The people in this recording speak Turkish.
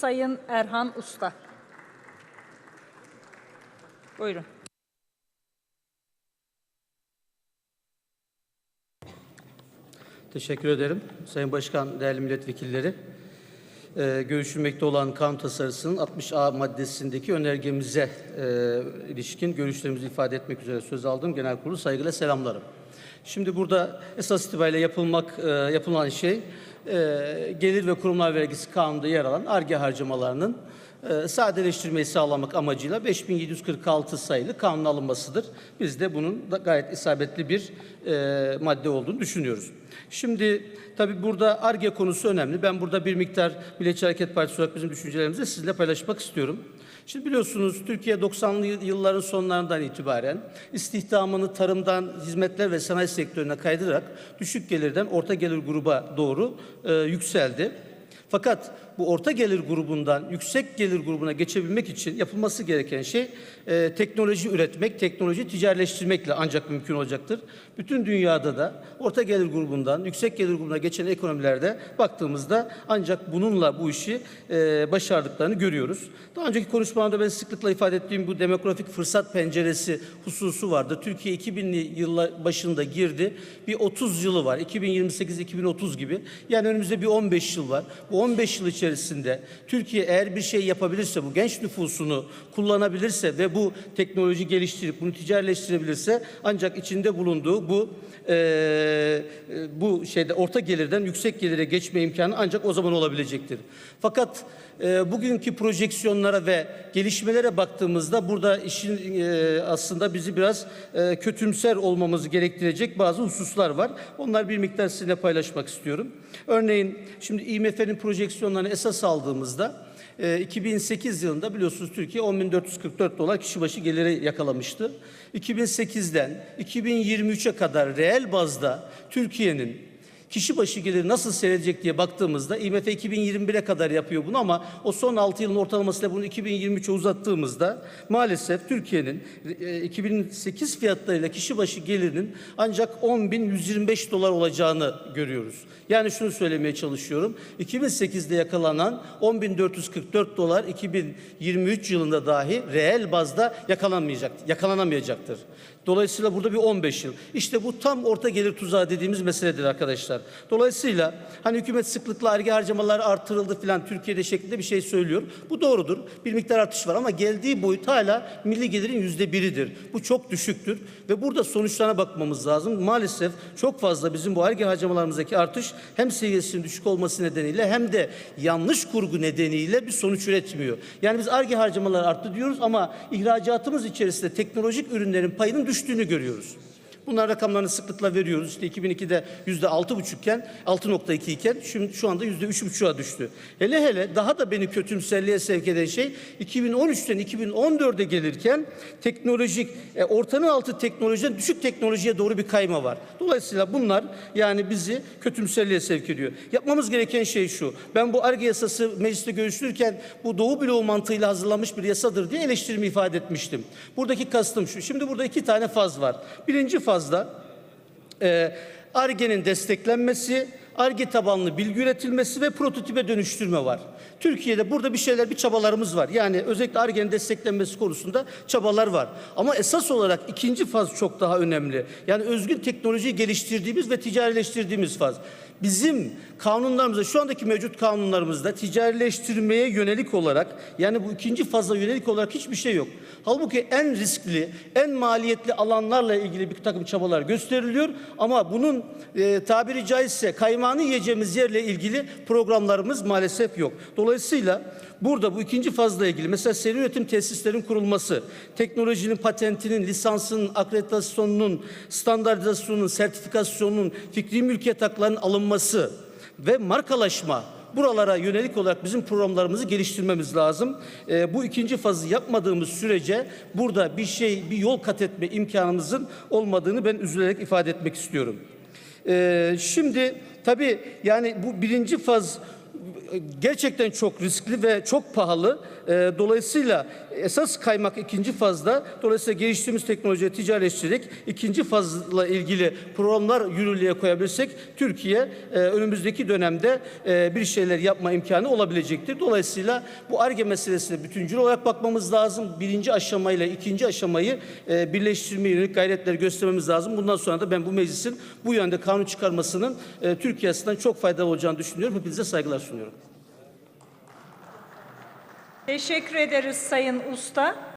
Sayın Erhan Usta. Buyurun. Teşekkür ederim. Sayın Başkan, değerli milletvekilleri. Ee, görüşülmekte olan kanun tasarısının 60A maddesindeki önergemize e, ilişkin görüşlerimizi ifade etmek üzere söz aldım. Genel kurulu saygıyla selamlarım. Şimdi burada esas itibariyle yapılmak e, yapılan şey e, gelir ve kurumlar vergisi kanununda yer alan ARGE harcamalarının e, sadeleştirmeyi sağlamak amacıyla 5746 sayılı kanun alınmasıdır. Biz de bunun da gayet isabetli bir e, madde olduğunu düşünüyoruz. Şimdi tabii burada ARGE konusu önemli. Ben burada bir miktar Milliyetçi Hareket Partisi olarak bizim düşüncelerimizi sizinle paylaşmak istiyorum. Şimdi biliyorsunuz Türkiye 90'lı yılların sonlarından itibaren istihdamını tarımdan hizmetler ve sanayi sektörüne kaydırarak düşük gelirden orta gelir gruba doğru e, yükseldi. Fakat bu orta gelir grubundan yüksek gelir grubuna geçebilmek için yapılması gereken şey e, teknoloji üretmek, teknoloji ticarileştirmekle ancak mümkün olacaktır. Bütün dünyada da orta gelir grubundan yüksek gelir grubuna geçen ekonomilerde baktığımızda ancak bununla bu işi e, başardıklarını görüyoruz. Daha önceki konuşmalarda ben sıklıkla ifade ettiğim bu demografik fırsat penceresi hususu vardı. Türkiye 2000'li yılla başında girdi. Bir 30 yılı var. 2028-2030 gibi. Yani önümüzde bir 15 yıl var. Bu 15 yıl içerisinde Türkiye eğer bir şey yapabilirse, bu genç nüfusunu kullanabilirse ve bu teknoloji geliştirip bunu ticarileştirebilirse ancak içinde bulunduğu bu e, bu şeyde orta gelirden yüksek gelire geçme imkanı ancak o zaman olabilecektir. Fakat e, bugünkü projeksiyonlara ve gelişmelere baktığımızda burada işin e, aslında bizi biraz e, kötümser olmamızı gerektirecek bazı hususlar var. Onlar bir miktar sizinle paylaşmak istiyorum. Örneğin şimdi IMF'nin projeksiyonlarını esas aldığımızda e, 2008 yılında biliyorsunuz Türkiye 10.444 dolar kişi başı geliri yakalamıştı. 2008'den 2023'e kadar reel bazda Gideon and kişi başı geliri nasıl seyredecek diye baktığımızda IMF 2021'e kadar yapıyor bunu ama o son 6 yılın ortalamasıyla bunu 2023'e uzattığımızda maalesef Türkiye'nin e, 2008 fiyatlarıyla kişi başı gelirinin ancak 10.125 dolar olacağını görüyoruz. Yani şunu söylemeye çalışıyorum. 2008'de yakalanan 10.444 dolar 2023 yılında dahi reel bazda yakalanmayacak, yakalanamayacaktır. Dolayısıyla burada bir 15 yıl. İşte bu tam orta gelir tuzağı dediğimiz meseledir arkadaşlar. Dolayısıyla hani hükümet sıklıkla vergi harcamaları artırıldı filan Türkiye'de şeklinde bir şey söylüyor. Bu doğrudur. Bir miktar artış var ama geldiği boyut hala milli gelirin yüzde biridir. Bu çok düşüktür ve burada sonuçlarına bakmamız lazım. Maalesef çok fazla bizim bu vergi harcamalarımızdaki artış hem seviyesinin düşük olması nedeniyle hem de yanlış kurgu nedeniyle bir sonuç üretmiyor. Yani biz ARGE harcamaları arttı diyoruz ama ihracatımız içerisinde teknolojik ürünlerin payının düştüğünü görüyoruz. Bunlar rakamlarını sıklıkla veriyoruz. İşte 2002'de yüzde altı buçukken, 6.2 iken şimdi şu anda yüzde üç buçuğa düştü. Hele hele daha da beni kötümserliğe sevk eden şey 2013'ten 2014'e gelirken teknolojik, e, ortanın altı teknolojiden düşük teknolojiye doğru bir kayma var. Dolayısıyla bunlar yani bizi kötümserliğe sevk ediyor. Yapmamız gereken şey şu. Ben bu ARGE yasası mecliste görüşülürken bu Doğu bloğu mantığıyla hazırlanmış bir yasadır diye eleştirimi ifade etmiştim. Buradaki kastım şu. Şimdi burada iki tane faz var. Birinci fazda e, ARGE'nin desteklenmesi, ARGE tabanlı bilgi üretilmesi ve prototipe dönüştürme var. Türkiye'de burada bir şeyler, bir çabalarımız var. Yani özellikle ARGE'nin desteklenmesi konusunda çabalar var. Ama esas olarak ikinci faz çok daha önemli. Yani özgün teknolojiyi geliştirdiğimiz ve ticarileştirdiğimiz faz. Bizim kanunlarımızda, şu andaki mevcut kanunlarımızda ticarileştirmeye yönelik olarak yani bu ikinci faza yönelik olarak hiçbir şey yok. Halbuki en riskli, en maliyetli alanlarla ilgili bir takım çabalar gösteriliyor ama bunun e, tabiri caizse kaymağını yiyeceğimiz yerle ilgili programlarımız maalesef yok. Dolayısıyla burada bu ikinci fazla ilgili mesela seri üretim tesislerin kurulması, teknolojinin patentinin, lisansının, akreditasyonunun, standartizasyonunun, sertifikasyonunun, fikri mülkiyet haklarının alınması ve markalaşma buralara yönelik olarak bizim programlarımızı geliştirmemiz lazım. Ee, bu ikinci fazı yapmadığımız sürece burada bir şey, bir yol kat etme imkanımızın olmadığını ben üzülerek ifade etmek istiyorum. Ee, şimdi tabii yani bu birinci faz gerçekten çok riskli ve çok pahalı. E, dolayısıyla esas kaymak ikinci fazda. Dolayısıyla geliştirdiğimiz teknolojiyi ticaretleştirerek ikinci fazla ilgili programlar yürürlüğe koyabilirsek Türkiye e, önümüzdeki dönemde e, bir şeyler yapma imkanı olabilecektir. Dolayısıyla bu ARGE meselesine bütüncül olarak bakmamız lazım. Birinci aşamayla ikinci aşamayı e, birleştirmeye yönelik gayretler göstermemiz lazım. Bundan sonra da ben bu meclisin bu yönde kanun çıkarmasının e, Türkiye açısından çok faydalı olacağını düşünüyorum. Hepinize saygılar sunuyorum. Teşekkür ederiz Sayın Usta.